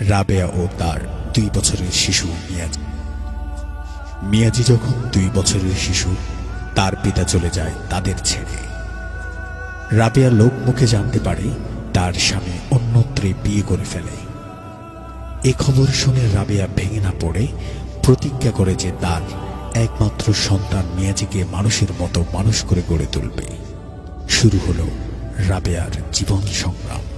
রাবেয়া ও তার দুই বছরের শিশু মিয়াজি। মিয়াজি যখন দুই বছরের শিশু, তার পিতা চলে যায় তাদের ছেড়ে। রাবেয়া লোক মুখে জানতে পারে তার স্বামী অন্যত্রে বিয়ে করে ফেলে। এ খবর শুনে রাবেয়া ভেঙে না পড়ে প্রতিজ্ঞা করে যে তার একমাত্র সন্তান মিয়াজিকে মানুষের মতো মানুষ করে গড়ে তুলবে। শুরু হলো রাবেয়ার জীবন সংগ্রাম।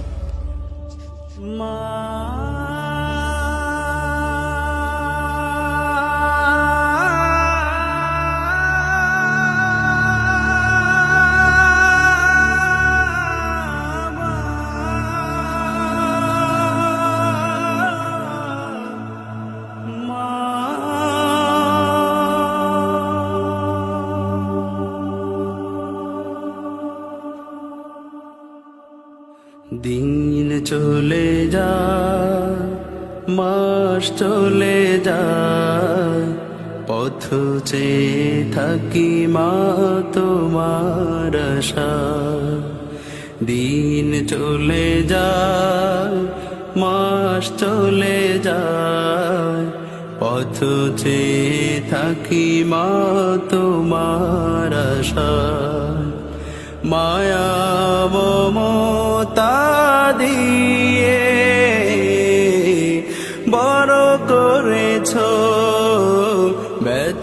মাস চলে যায় পথ চেয়ে থাকি মা তোমার। দিন চলে যায়, মাস চলে যায় পথ চেয়ে থাকি মা তোমার। মায়া, মমতা দিয়ে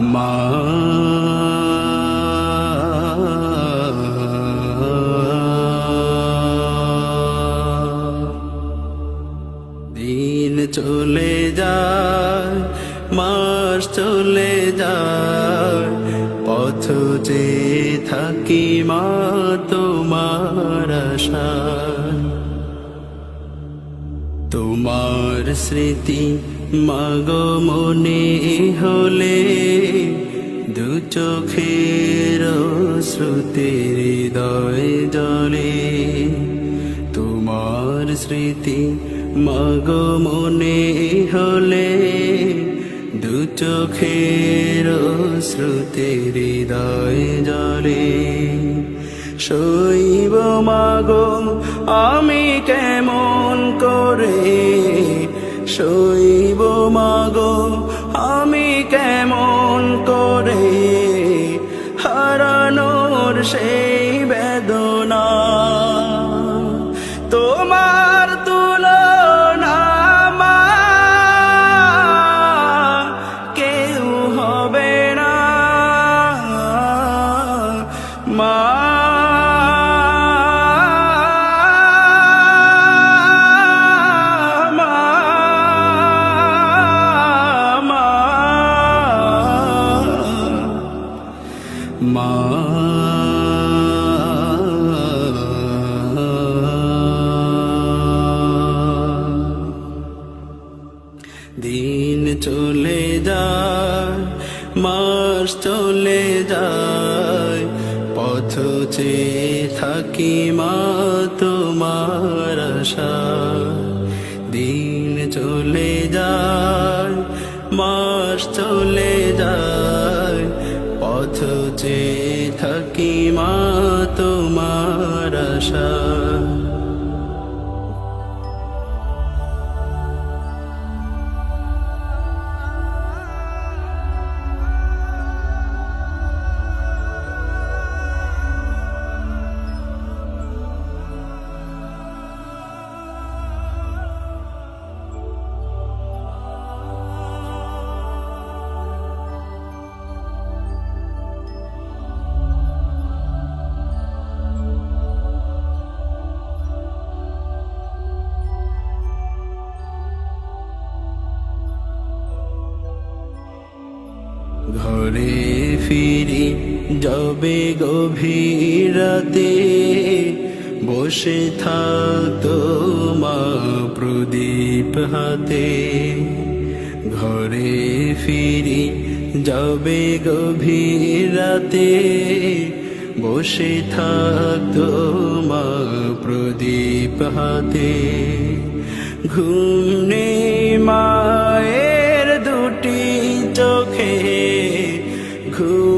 মা। দিন চলে যায় মাস চলে যায় পথ যে থাকি মা তোমার আশায়। তোমার স্মৃতি, মাগো মনে হলে দু চোখের শ্রুতির হৃদয় জলে তোমার স্মৃতি, মাগো মনে হলে দু চোখের শ্রুতির হৃদয় জলে শৈব মাগো, আমি কেমন করে শৈব মাগো আমি কেমন করে হারানোর সেই বেদনা? মাস চলে যায়, পথ চেয়ে থাকি মা তোমার আশায়। দিন চলে যায়, মাস চলে যায়, পথ চেয়ে থাকি মা তোমার আশায়। ঘরে ফিরি যাবে গভীর রাতে বসে থাকতো মা প্রদীপ হাতে। ঘরে ফিরি যাবে গভীর রাতে বসে থাকতো মা প্রদীপ হাতে। ঘুম নেই cool.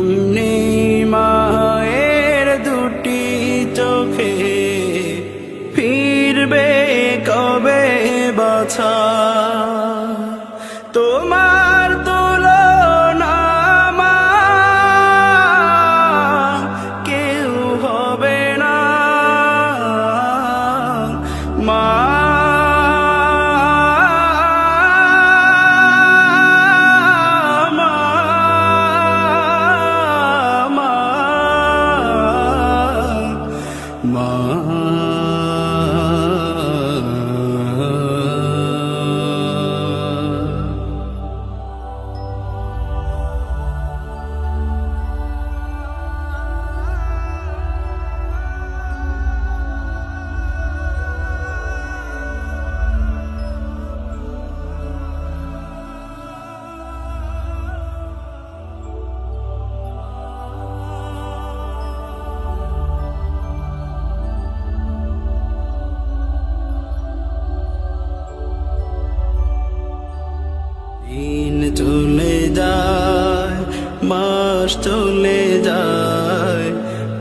চলে যায়।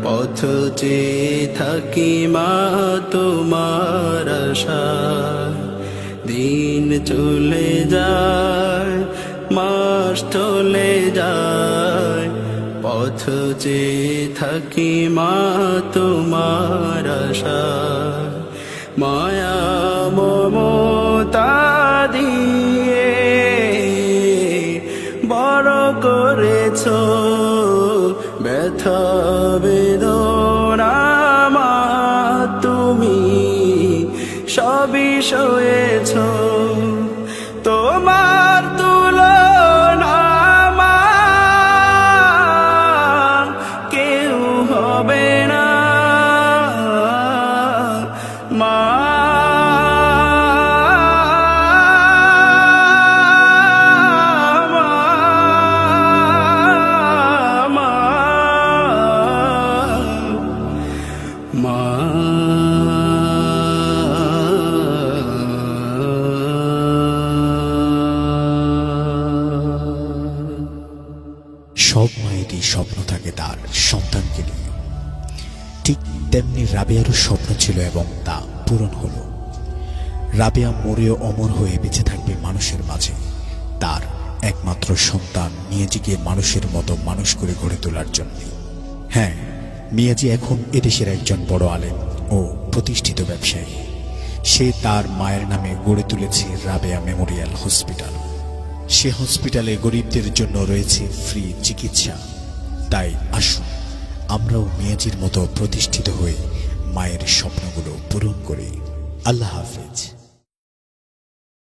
পথ চেয়ে থাকি মা তোমার আশায়। দিন চলে যায়, মাস চলে যায়। পথ চেয়ে থাকি মা তোমার আশায়। মায়া মমতা দিয়ে বড় করেছ বেদনা মা তুমি সবই সয়েছ। তোমার সন্তানকে নিয়ে। ঠিক তেমনি রাবেয়ারও স্বপ্ন ছিল এবং তা পূরণ হলো। রাবেয়া মরেও অমর হয়ে বেঁচে থাকবে মানুষের মাঝে। তার একমাত্র সন্তান মিয়াজিকে মানুষের মতো মানুষ করে গড়ে তোলার জন্য। হ্যাঁ মিয়াজি এখন এদেশের একজন বড় আলেম ও প্রতিষ্ঠিত ব্যবসায়ী। সে তার মায়ের নামে গড়ে তুলেছে রাবেয়া মেমোরিয়াল হসপিটাল। সে হসপিটালে গরিবদের জন্য রয়েছে ফ্রি চিকিৎসা। তাই আসুন আমরাও মেয়াজির মতো প্রতিষ্ঠিত হয়ে মায়ের স্বপ্নগুলো পূরণ করি। আল্লাহ হাফেজ।